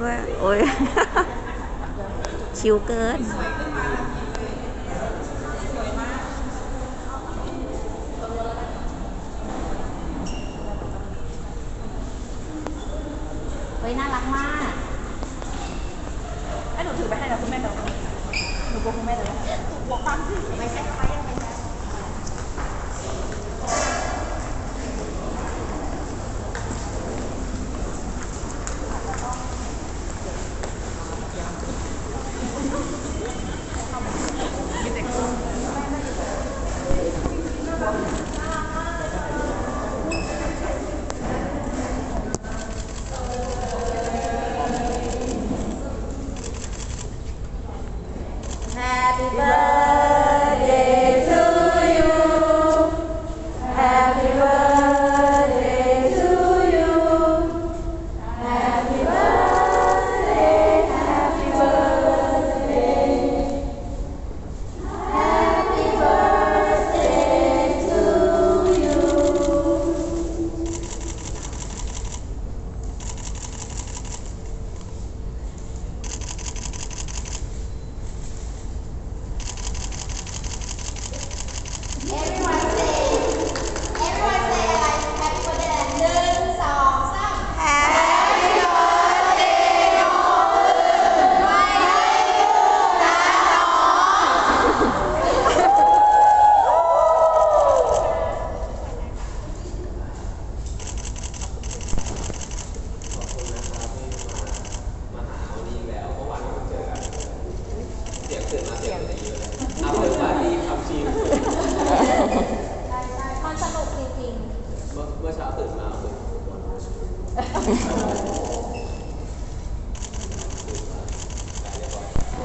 ดผมด้วย โอ้ย ชิวเกินเฮ้ยน่ารักมากไอ้หนูถือไปให้แล้วคุณแม่เดี๋ยวหนูกลัวคุณแม่เลยกลัวความที่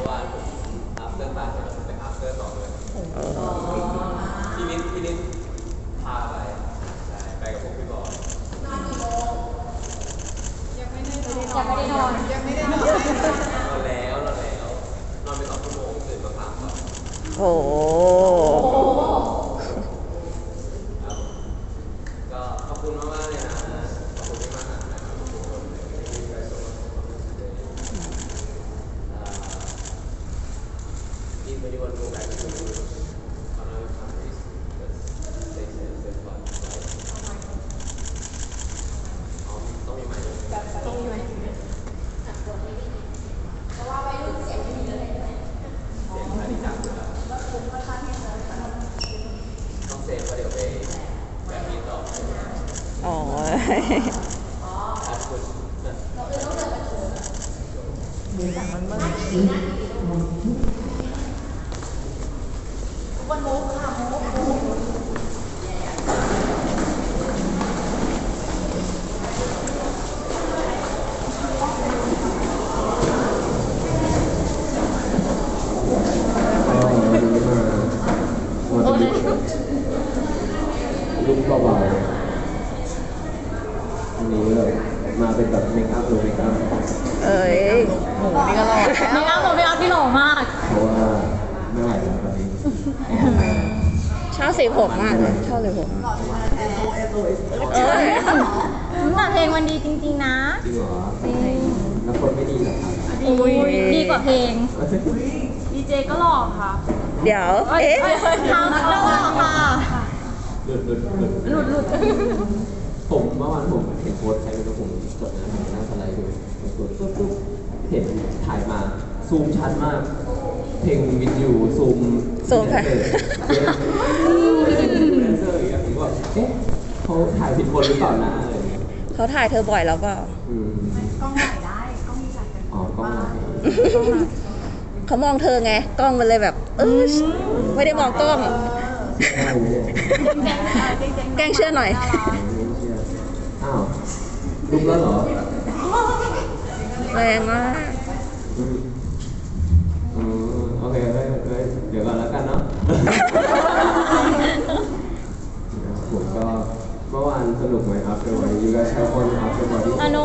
วาผมอัพเดทปาร์ตี้ผมไปอัพเดทต่อเลยพี่นิดพี่นิดพาไปใช่ไปกับผมพี่บอยๆยังไม่ได้นอนยังไม่ได้นอนนอนแล้วนอนแล้วนอนไปสองชั่วโมงตื่นมาพักก่อน โอ้โห ครับก็ขอบคุณมากๆเลยนะขอบคุณที่มาหานะครับทุกคนที่ไปส่งอ่า if anyone go back to another countries just stay safe stay fun right อ๋อต้องมีไหมค์ ต้องมีไหมเพราะว่าวัยรุ่นเสียงไม่มีเลย เสียงอันนี้จังเลยต้องเซฟเพราะเดี๋ยวไปแบบ นี้ต่อโอ้ย ขอบคุณนะ วันโมกค่ะโมกโมก ก็วันนี้มาวันนี้ลุงเบาๆอันนี้เลย มาเป็นแบบเมคอัพโดยเมคอัพ เอ้ย หมูนี่ก็หล่อไม่เอาหนูไม่เอาที่หล่อมาก เพราะว่าไม่ไหวแล้วตอนนี้ ชอบสีผมมากเลยชอบสีผมเอ้ยแต่เพลงมันดีจริงๆนะ จริงเหรอแล้วคนไม่ดีเหรอครับอุ้ยดีกว่าเพลง ดีเจก็หล่อค่ะ เดี๋ยว เอ๊ะทางก็หล่อค่ะ หลุดหลุดหลุดหลุดหลุดผมเมื่อวานผมเห็นโพสต์ใครไม่รู้ผมจดนะผมนั่งสไลด์ดูผมกดปุ๊บปุ๊บเห็นถ่ายมา ซูมชัดมาก เพลงวิดยูซูม ซูมค่ะเดนเซอร์อีกอย่างผมก็เอ๊ะเขาถ่ายผิดคนหรือเปล่านะอะไรอย่างเงี้ยเขาถ่ายเธอบ่อยแล้วเปล่าอืมกล้องไหนได้กล้องมีหลายกันอ๋อกล้องไหนเขามองเธอไง กล้องมันเลยแบบ เออไม่ได้มองกล้องใช่เนี่ยแกล้งเชื่อหน่อยไม่เชื่ออ้าวลุกแล้วเหรอ แรงมาก ผมก็เมื่อวานสนุกไหมครับเดี๋ยววันนี้ you guys have fun after party อนุ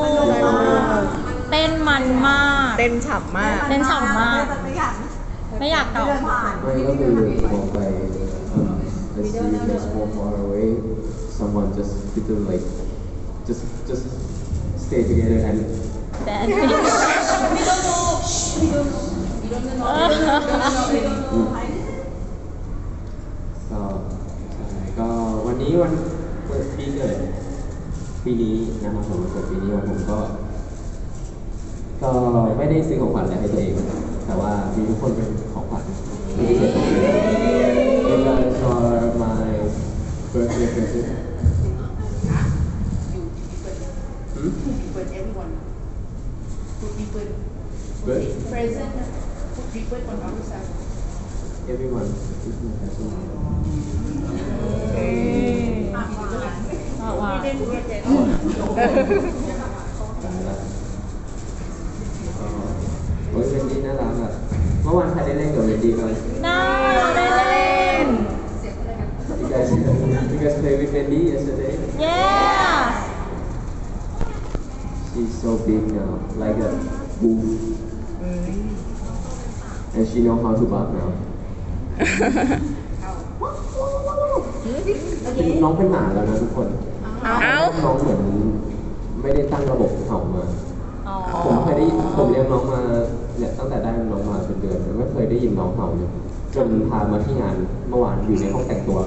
เต้นมันมาก เต้นฉ่ำมาก เต้นฉ่ำมาก ไม่อยากตอบไม่ก็คือมองไป um, the sea is so far away someone just little like just just stay together and แต่อันนี้ก็ใช่ก็วั นนี้วันเปิดปีเกิดปีนี้นะครับผมวันเกิดปีนี้วันผมก็ ก็ไม่ได้ซื้อของขวัญอะไรให้ตัวเองแต่ว่ามีทุกคนเป็นของขวัญที่พิเศษของตัวเอง You guys are my birthday present Hmm? But everyone put people Good. present, put people on our side. Everyone is my present. ว่าตายละก็โอ้ยเวนดี้น่ารักอะเมื่อวานใครได้เล่นกับเวนดี้บ้างได้ได้เล่น You guys you guys play with Wendy yesterday เย้ She's so big now like a wolf and she know how to bark now น้องเป็นหมาแล้วนะทุกคน เอ้าน้องเหมือนไม่ได้ตั้งระบบเห่ามาอ๋อผมเคยได้ผมเลี้ยงน้องมาเนี่ยตั้งแต่ได้น้องมาเป็นเดือนไม่เคยได้ยินน้องเห่าเลยจนพามาที่งานเมื่อวานอยู่ในห้องแต่งตัว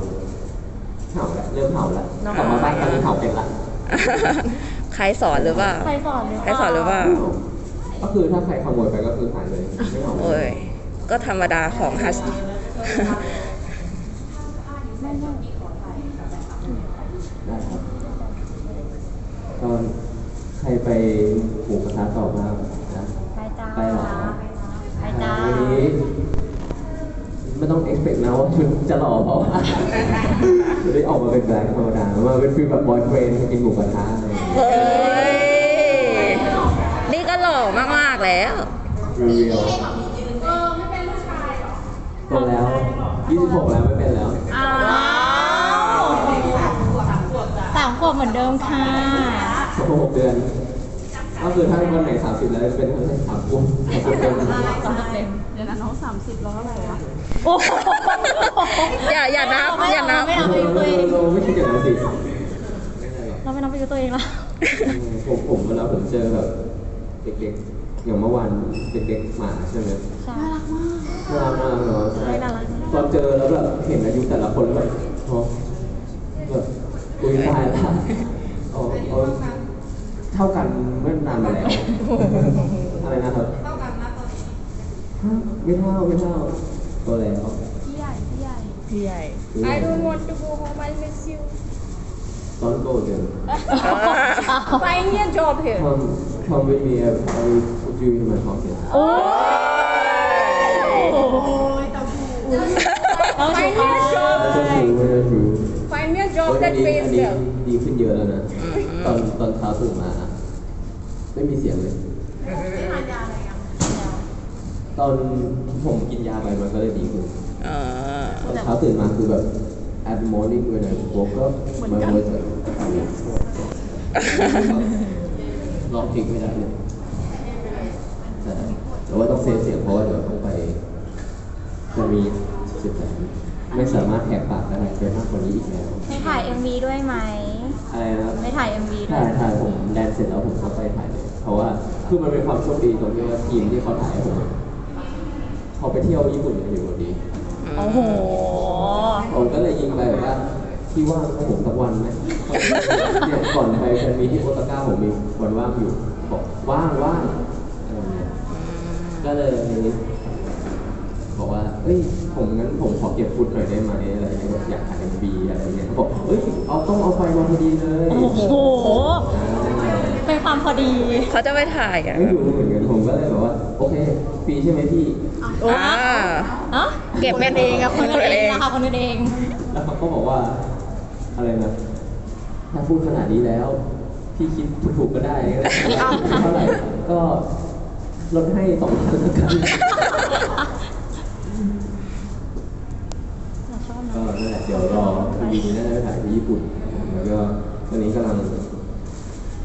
เห่าแล้วเริ่มเห่าแล้วกลับมาบ้านตอนนี้เห่าเป็นละใครสอนหรือเปล่าใครสอนหรือใครสอนหรือเปล่าก็คือถ้าใครขโมยไปก็คือหายเลยไม่เห่าเลโอ้ยยก็ธรรมดาของฮัสได้ครับ ก็ใครไปหมูกระทะต่อบ้างนะ ไปจ้าไปเหรอไปจ้าวันนี้ไม่ต้องเอ็กเ t กนะว่าชุดจะหล่อเพราะว่าจะได้ออกมาเป็นแบล็คธรรมดามาเป็นฟีลแบบบอยเฟรนด์กินหมูกระทะอะไรอย่างเงี้ยเฮ้ย นี่ก็หล่อมากๆแล้ว เรียว โตแล้ว26แล้วไม่เป็นแล้ว อ้าวสามขวบเหมือนเดิมค่ะ 6 เดือน ก็คือถ้าวันไหน30 แล้วเป็นทั้งสามกุมสามกุมเดือนสามเต็มเดี๋ยวนะน้องสามสิบแล้วเท่าไหร่วะโอ้โหอย่าอย่านับอย่านับไม่นับไปอยู่ตัวเองเราไม่คิดอย่างนั้นสิเราไม่นับไปอยู่ตัวเองละผมผมเวลาผมเจอแบบเด็กๆ อย่างเมื่อวานเด็กๆหมาใช่ไหมใช่น่ารักมากเนาะใช่น่ารักตอนเจอแล้วแบบเห็นอายุแต่ละคนแล้วแบบโอ้แบบอุ้ยตายละเอาเอาเท่ากันเมื่อนานมาแล้ว อะไรนะครับ เท่ากันนะตอนนี้ฮะไม่เท่าไม่เท่าโตแล้วพี่ใหญ่พี่ใหญ่พี่ใหญ่ I don't want to go home I miss you ตอนโตเดิน Find me a job here come come with me I I will put you in my pocket โอ้ยโอ้ยเตาหูต้องถูกไม่ต้องถือไม่ต้องถือ Find me a โอ้ job ยอัน that นี้ pays อันนี้ well ดีขึ้นเยอะแล้วนะ ตอนตอนเช้าตื่นมาอะไม่มีเสียงเลยตอนผมกินยาไปมันก็เลยดีขึ้น เออตอนเช้าตื่นมาคือแบบ at morning when I woke up my voice like ร้องเพลงไม่ได้เลยใช่ แต่ว่าต้องเซฟเสียงเพราะว่าเดี๋ยวต้องไปจะมีสิบแปดไม่สามารถแหกปากได้เกินมากกว่านี้อีกแล้วไม่ถ่าย MV ด้วยไหมอะไรนะครับไม่ถ่าย MV ด้วถ่ายยถ่ายผมแดนเสร็จแล้วผมก็ไปถ่ายเลยเพราะว่าคือมันเป็นความโชคดีตรงที่ว่าทีมที่เขาถ่ายให้ผมอะเขาไปเที่ยวญี่ปุ่นกันอยู่พอดีโอ้โห ผมก็เลยยิงไปแบบว่าที่ว่างให้ผมสักวันไหมเนี่ยก่อนไปแฟนมีที่โอตาก้าผมมีวันว่างอยู่บอกว่างว่างอะไรเงี้ย ก็เลยบอกว่าเอ้ย ผมงั้นผมขอเก็บฟุตหน่อยได้ไหมอะไรเงี้ยแบบอยากถ่ายเอ็มบีอะไรเงี้ยเขาบอกเอ้ย เอาต้องเอาไฟมาพอดีเลยโอ้โหอ่าเป็นความพอดี เขาจะไปถ่ายอะไม่รู้เหมือนกันผมก็เลยแบบว่า โอเคฟรีใช่ไหมพี่อ่าเนาะเก็บกันเองอะคนกันเองคนกันเองนะคะคนกันเอง แล้วเขาก็บอกว่า อะไรนะถ้าพูดขนาดนี้แล้ว พี่คิดถูกๆก็ได้เท่าไหร่ก็ ลดให้สองพันแล้วกันก็นั่นแหละเดี๋ยวรอวีนี้น่าจะไปถ่ายที่ญี่ปุ่น แล้วก็ตอนนี้กำลัง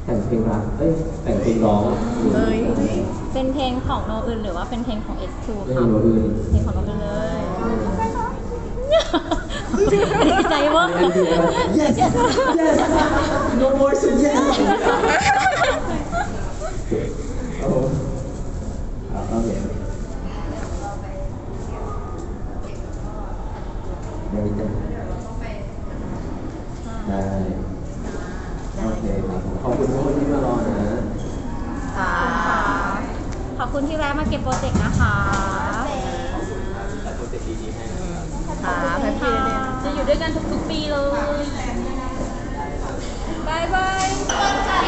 แต่งเพลงรักเอ้ยแต่งเพลงร้องอยู่เอ้ยเป็นเพลงของโนอื่นหรือว่าเป็นเพลงของ S2 ไม่ครับมีโน้ตอื่นเพลงของโนอื่นเลยดีใจเวะ Yes yes no more so yes โอ้โหอะโอเคได้จ้ะได้ โอเคครับผมขอบคุณทุกคนที่มารอนะค่ะขอบคุณที่แวะมาเก็บโปรเจกต์นะคะแต่โปรเจกต์ดีๆให้นะครับค่ะแฮปปี้เลยจะอยู่ด้วยกันทุกๆปีเลย Bye bye.